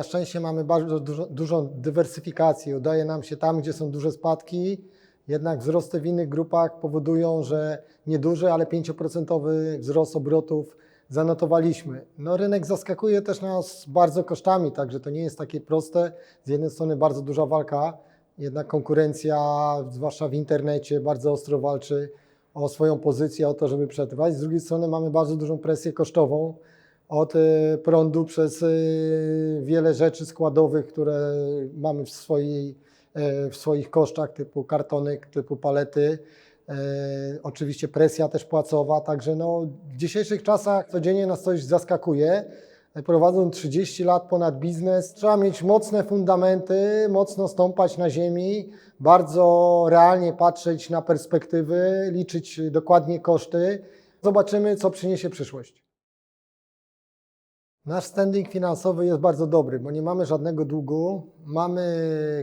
Na szczęście mamy bardzo dużo, dużą dywersyfikację. Udaje nam się tam, gdzie są duże spadki, jednak wzrosty w innych grupach powodują, że nieduży, ale 5% wzrost obrotów zanotowaliśmy. No, rynek zaskakuje też nas bardzo kosztami, także to nie jest takie proste. Z jednej strony bardzo duża walka, jednak konkurencja, zwłaszcza w internecie, bardzo ostro walczy o swoją pozycję, o to, żeby przetrwać. Z drugiej strony mamy bardzo dużą presję kosztową od e, prądu przez e, wiele rzeczy składowych, które mamy w, swojej, e, w swoich kosztach, typu kartony, typu palety. Oczywiście presja też płacowa, także no, w dzisiejszych czasach codziennie nas coś zaskakuje. Prowadząc 30 lat ponad biznes, trzeba mieć mocne fundamenty, mocno stąpać na ziemi, bardzo realnie patrzeć na perspektywy, liczyć dokładnie koszty. Zobaczymy, co przyniesie przyszłość. Nasz standing finansowy jest bardzo dobry, bo nie mamy żadnego długu, mamy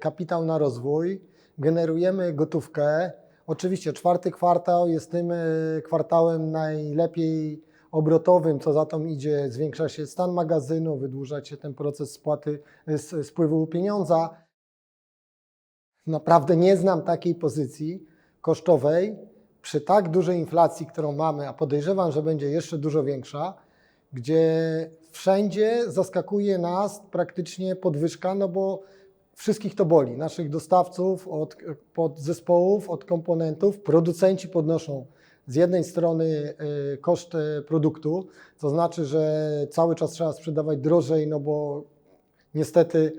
kapitał na rozwój, generujemy gotówkę. Oczywiście czwarty kwartał jest tym e, kwartałem najlepiej obrotowym, co za tym idzie, zwiększa się stan magazynu, wydłuża się ten proces spłaty, e, spływu pieniądza. Naprawdę nie znam takiej pozycji kosztowej przy tak dużej inflacji, którą mamy, a podejrzewam, że będzie jeszcze dużo większa, gdzie wszędzie zaskakuje nas praktycznie podwyżka, no bo wszystkich to boli. Naszych dostawców, od podzespołów, od komponentów. Producenci podnoszą z jednej strony y, koszt produktu, to znaczy, że cały czas trzeba sprzedawać drożej, no bo niestety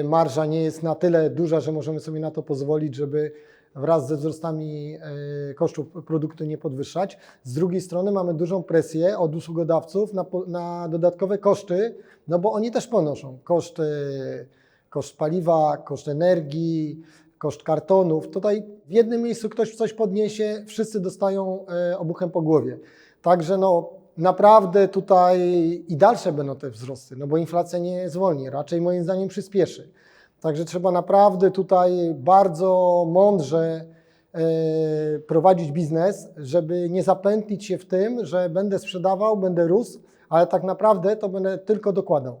y, marża nie jest na tyle duża, że możemy sobie na to pozwolić, żeby wraz ze wzrostami y, kosztów produktu nie podwyższać. Z drugiej strony mamy dużą presję od usługodawców na, na dodatkowe koszty, no bo oni też ponoszą koszty, koszt paliwa, koszt energii, koszt kartonów. Tutaj w jednym miejscu ktoś coś podniesie, wszyscy dostają e, obuchem po głowie. Także no naprawdę tutaj i dalsze będą te wzrosty, no bo inflacja nie zwolni, raczej moim zdaniem przyspieszy. Także trzeba naprawdę tutaj bardzo mądrze e, prowadzić biznes, żeby nie zapętlić się w tym, że będę sprzedawał, będę rósł, ale tak naprawdę to będę tylko dokładał.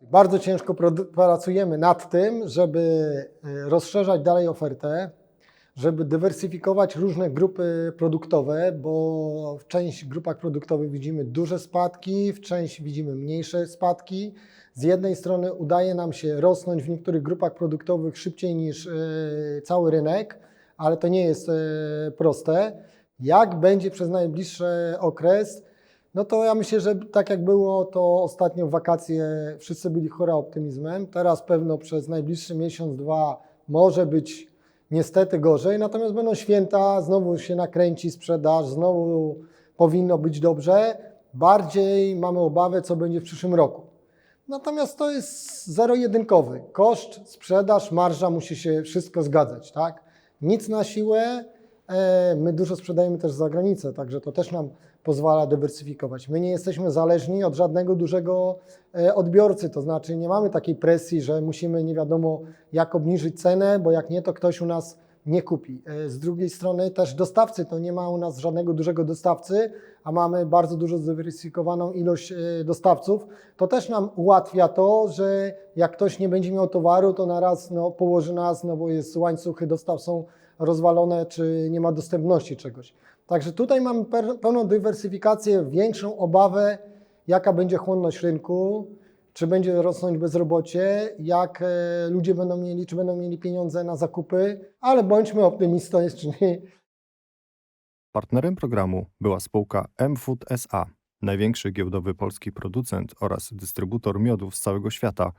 Bardzo ciężko pracujemy nad tym, żeby e, rozszerzać dalej ofertę, żeby dywersyfikować różne grupy produktowe, bo w część grupach produktowych widzimy duże spadki, w część widzimy mniejsze spadki. Z jednej strony udaje nam się rosnąć w niektórych grupach produktowych szybciej niż e, cały rynek, ale to nie jest e, proste. Jak będzie przez najbliższy okres, no to ja myślę, że tak jak było to ostatnio w wakacje, wszyscy byli chora optymizmem. Teraz pewno przez najbliższy miesiąc, dwa może być niestety gorzej, natomiast będą święta, znowu się nakręci sprzedaż, znowu powinno być dobrze. Bardziej mamy obawę, co będzie w przyszłym roku. Natomiast to jest zero-jedynkowy. Koszt, sprzedaż, marża musi się wszystko zgadzać, tak? Nic na siłę. E, My dużo sprzedajemy też za granicę, także to też nam pozwala dywersyfikować. My nie jesteśmy zależni od żadnego dużego e, odbiorcy, to znaczy nie mamy takiej presji, że musimy nie wiadomo jak obniżyć cenę, bo jak nie, to ktoś u nas nie kupi. E, Z drugiej strony też dostawcy, to nie ma u nas żadnego dużego dostawcy, a mamy bardzo dużo zdywersyfikowaną ilość dostawców. To też nam ułatwia to, że jak ktoś nie będzie miał towaru, to naraz no, położy nas, no bo jest łańcuchy dostaw są rozwalone, czy nie ma dostępności czegoś. Także tutaj per- pełną dywersyfikację, większą obawę, jaka będzie chłonność rynku, czy będzie rosnąć bezrobocie, jak e, ludzie będą mieli, czy będą mieli pieniądze na zakupy, ale bądźmy optymistyczni. Partnerem programu była spółka mFood SA, największy giełdowy polski producent oraz dystrybutor miodów z całego świata,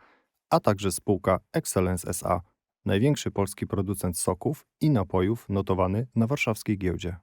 a także spółka Excellence SA, największy polski producent soków i napojów notowany na warszawskiej giełdzie.